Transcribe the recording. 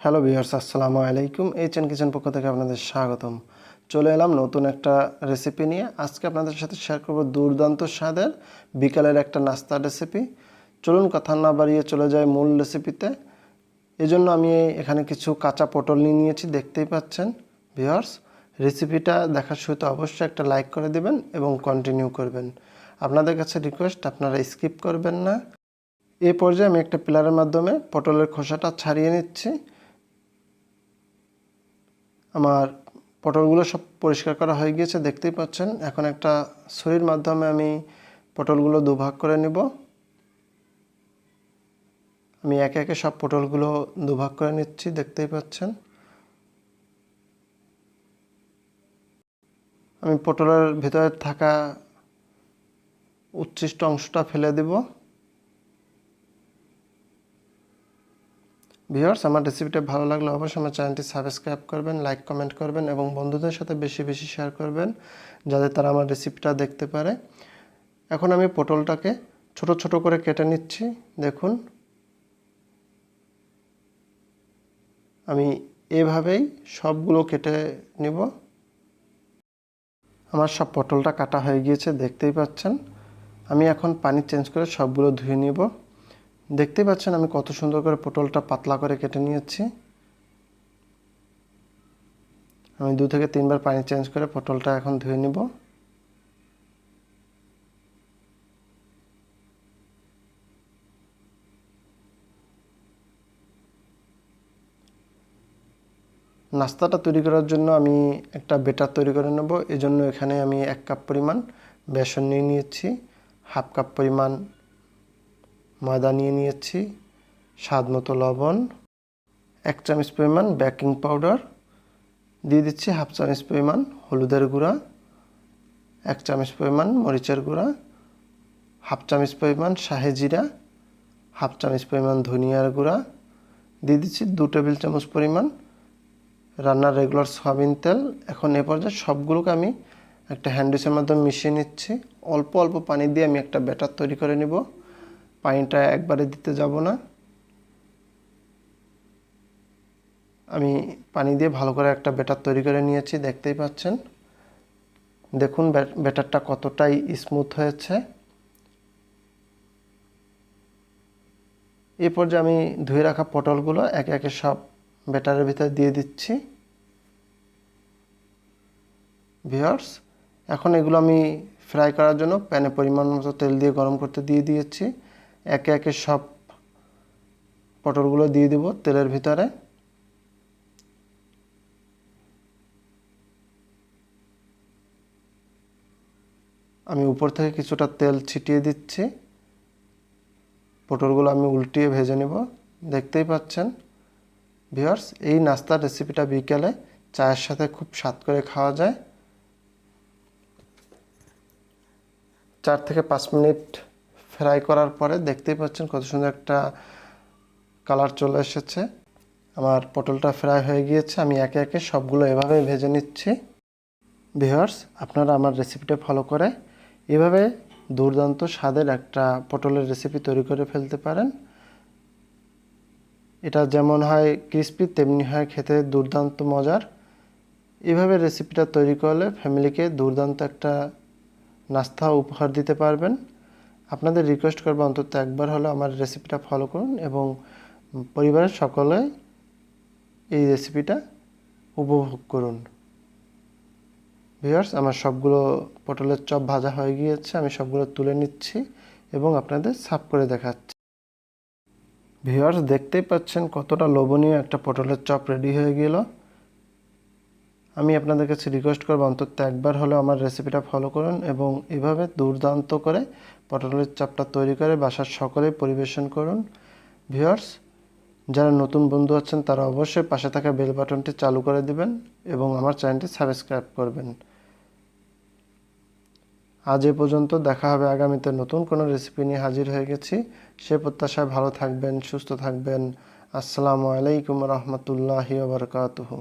Hello viewers আসসালামু আলাইকুম এই চেন কিচেন পক্ষ থেকে আপনাদের স্বাগতম। চলে এলাম নতুন একটা রেসিপি নিয়ে। আজকে আপনাদের সাথে শেয়ার করব দুর্দান্ত স্বাদের বিকালের একটা নাস্তার রেসিপি চলুন কথা না বাড়িয়ে চলে যায় মূল রেসিপিতে এজন্য আমি এখানে কিছু কাঁচা পটল নিয়ে নিয়েছি, দেখতেই পাচ্ছেন। ভিউয়ার্স রেসিপিটা দেখার শুরুতে অবশ্যই একটা লাইক করে দেবেন এবং কন্টিনিউ করবেন। আপনাদের কাছে রিকোয়েস্ট আপনারা স্কিপ করবেন না। এ পর্যায়ে আমি একটা পিলারের মাধ্যমে পটলের খোসাটা ছাড়িয়ে নিচ্ছি। আমার পটলগুলো সব পরিষ্কার করা হয়ে গিয়েছে, দেখতেই পাচ্ছেন। এখন একটা ছুরির মাধ্যমে আমি পটলগুলো দুভাগ করে নেব। আমি একে একে সব পটলগুলো দুভাগ করে নিচ্ছি, দেখতেই পাচ্ছেন। আমি পটলের ভিতরে থাকা উচ্ছিষ্ট অংশটা ফেলে দেব। ভিউয়ার্স, আমার রেসিপিটা ভালো লাগলে অবশ্যই আমার চ্যানেলটি সাবস্ক্রাইব করবেন, লাইক, কমেন্ট করবেন এবং বন্ধুদের সাথে বেশি বেশি শেয়ার করবেন যাতে তারা আমার রেসিপিটা দেখতে পারে। এখন আমি পটলটাকে ছোট ছোট করে কেটে নিচ্ছি। দেখুন। আমি এভাবেই সবগুলো কেটে নিব। আমার সব পটলটা কাটা হয়ে গিয়েছে, দেখতেই পাচ্ছেন। আমি এখন পানি চেঞ্জ করে সবগুলো ধুয়ে নিব। দেখতেই পাচ্ছেন আমি কত সুন্দর করে পটলটা পাতলা করে কেটে নিয়েছি। আমি দু থেকে তিনবার পানি চেঞ্জ করে পটলটা এখন ধুয়ে নিব। নাস্তাটা তৈরি করার জন্য আমি একটা বেটার তৈরি করে নেব। এজন্য এখানে আমি এক কাপ পরিমাণ বেসন নিয়ে নিয়েছি। হাফ কাপ পরিমাণ ময়দা নিয়ে নিয়েছি, স্বাদ মতো লবণ, এক চামচ পরিমাণ বেকিং পাউডার, দিয়ে দিচ্ছি হাফ চামচ পরিমাণ হলুদের গুঁড়া, এক চামচ পরিমাণ মরিচের গুঁড়া, হাফ চামচ পরিমাণ শাহে জিরা, হাফ চামচ পরিমাণ ধনিয়ার গুঁড়া, দিয়ে দিচ্ছি দু টেবিল চামচ পরিমাণ রান্নার রেগুলার সয়াবিন তেল। এখন এ পর্যায়ে সবগুলোকে আমি একটা হ্যান্ডউইচের মাধ্যমে মিশিয়ে নিচ্ছি। অল্প অল্প পানি দিয়ে আমি একটা ব্যাটার তৈরি করে নিব। পানিটা একবারে দিতে যাব না। আমি পানি দিয়ে ভালো করে একটা ব্যাটার তৈরি করে নিয়েছি, দেখতেই পাচ্ছেন। দেখুন ব্যাটারটা কতটাই স্মুথ হয়েছে। এই পর্যায়ে আমি ধুয়ে রাখা পটলগুলো একে একে সব ব্যাটারের ভিতরে দিয়ে দিচ্ছি। ভিওর্স এখন এগুলো আমি ফ্রাই করার জন্য প্যানে পরিমাণ মতো তেল দিয়ে গরম করতে দিয়ে দিয়েছি। একে একে সব পটলগুলো দিয়ে দিব তেলের ভিতরে। আমি উপর থেকে কিছুটা তেল ছিটিয়ে দিচ্ছি। পটলগুলো আমি উল্টিয়ে ভেজে নেব। দেখতেই পাচ্ছেন ভিওর্স এই নাস্তার রেসিপিটা বিকেলে চায়ের সাথে খুব স্বাদ করে খাওয়া যায়। চার থেকে পাঁচ মিনিট ফ্রাই করার পরে দেখতেই পাচ্ছেন কত সুন্দর একটা কালার চলে এসেছে। আমার পটলটা ফ্রাই হয়ে গিয়েছে, আমি একে একে সবগুলো এভাবে ভেজে নিচ্ছি। ভিওর্স আপনারা আমার রেসিপিটা ফলো করে এভাবে দুর্দান্ত স্বাদের একটা পটলের রেসিপি তৈরি করে ফেলতে পারেন। এটা যেমন হয় ক্রিস্পি তেমনি হয় খেতে দুর্দান্ত মজার। এভাবে রেসিপিটা তৈরি করলে ফ্যামিলিকে দুর্দান্ত একটা নাস্তা উপহার দিতে পারবেন। আপনাদের রিকোয়েস্ট করব অন্তত একবার হলে আমার রেসিপিটা ফলো করুন এবং পরিবারের সকলে এই রেসিপিটা উপভোগ করুন। ভিউয়ার্স আমার সবগুলো পটলের চপ ভাজা হয়ে গিয়েছে, আমি সবগুলো তুলে নিচ্ছি এবং আপনাদের সাফ করে দেখাচ্ছি। ভিউয়ার্স দেখতেই পাচ্ছেন কতটা লোভনীয় একটা পটলের চপ রেডি হয়ে গেল। আমি আপনাদের কাছে রিকোয়েস্ট করব, অন্তত একবার হলেও আমার রেসিপিটা ফলো করুন এবং এভাবে দুর্দান্ত করে পটলের চাপটা তৈরি করে বাসার সকলে পরিবেশন করুন। ভিউয়ার্স যারা নতুন বন্ধু আছেন, তারা অবশ্যই পাশে থাকা বেল বাটনটি চালু করে দিবেন এবং আমার চ্যানেলটি সাবস্ক্রাইব করবেন। আজ এ পর্যন্ত দেখা হবে আগামীতে নতুন কোনো রেসিপি নিয়ে হাজির হয়ে গেছি। সে প্রত্যাশায় ভালো থাকবেন, সুস্থ থাকবেন। আসসালামু আলাইকুম রহমতুল্লাহি বারকাতুহু।